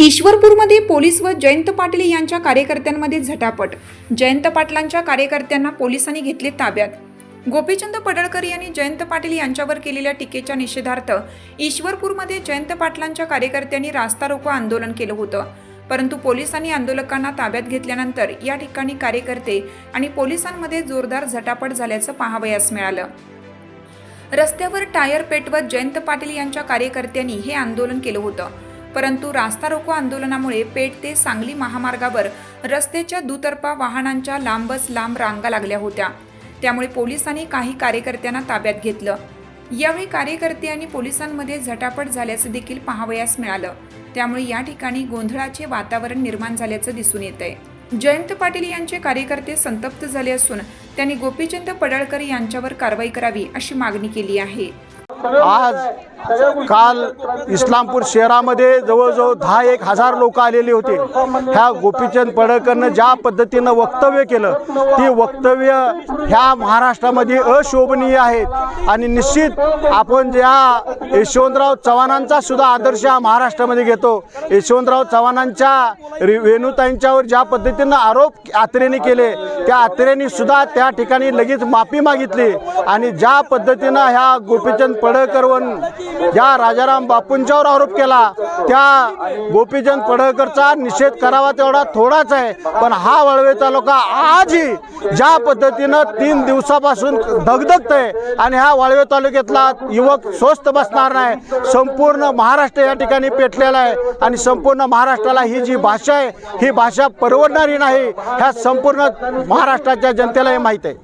ईश्वरपूरमध्ये police व जयंत पाटील यांच्या कार्यकर्त्यांमध्ये झटापट. जयंत पाटलांच्या कार्यकर्त्यांना पोलिसांनी घेतले ताब्यात. गोपीचंद पडळकर यांनी जयंत पाटील यांच्यावर केलेल्या टीकेच्या निषेधार्थ ईश्वरपूरमध्ये जयंत पाटलांच्या कार्यकर्त्यांनी रास्ता रोको आंदोलन केलं होतं. परंतु पोलिसांनी आंदोलकांना ताब्यात घेतल्यानंतर या ठिकाणी कार्यकर्ते आणि पोलिसांमध्ये जोरदार झटापट झाल्याचं पाहावयास मिळालं. रस्त्यावर टायर पेटवत जयंत पाटील यांच्या कार्यकर्त्यांनी हे आंदोलन केलं होतं. परंतु रास्ता रोको आंदोलनामुळे पेठ ते सांगली महामार्गावर रस्त्याच्या दुतर्फा वाहनांच्या लांबच लांब रांगा लागल्या होत्या. त्यामुळे पोलिसांनी काही कार्यकर्त्यांना ताब्यात घेतलं. यावेळी कार्यकर्ते आणि पोलिसांमध्ये झटापट झाल्याचं देखील पाहावयास मिळालं. त्यामुळे या ठिकाणी गोंधळाचे वातावरण निर्माण झाल्याचं दिसून येत आहे जयंत पाटील यांचे कार्यकर्ते संतप्त झाले असून त्यांनी गोपीचंद पडळकर यांच्यावर कारवाई करावी अशी मागणी केली आहे. आज काल इस्लामपूर शहरामध्ये जवळजवळ दहा एक हजार लोक आलेले होते. ह्या गोपीचंद पडळकरनं ज्या पद्धतीनं वक्तव्य केलं ती वक्तव्य ह्या महाराष्ट्रामध्ये अशोभनीय आहेत आणि निश्चित आपण ज्या यशवंतराव चव्हाणांचा सुद्धा आदर्श हा महाराष्ट्रामध्ये घेतो यशवंतराव चव्हाणांच्या रे- ज्या पद्धतीनं आरोप आत्रेने केले त्या आत्रेने सुद्धा त्या ठिकाणी लगेच माफी मागितली. आणि ज्या पद्धतीनं ह्या गोपीचंद पडळकरवर ज्या राजाराम बापूंच्यावर आरोप केला त्या गोपीचंद पडळकरचा निषेध करावा तेवढा थोडाच आहे. पण हा वळवे तालुका आजही ज्या पद्धतीनं तीन दिवसापासून धगधगत आहे आणि हा वाळवे तालुक्यातला युवक स्वस्त बसणार नाही संपूर्ण महाराष्ट्र या ठिकाणी पेटलेला आहे आणि संपूर्ण महाराष्ट्राला ही जी भाषा आहे ही भाषा परवडणारी नाही ह्या संपूर्ण महाराष्ट्राच्या जनतेला हे माहीत आहे.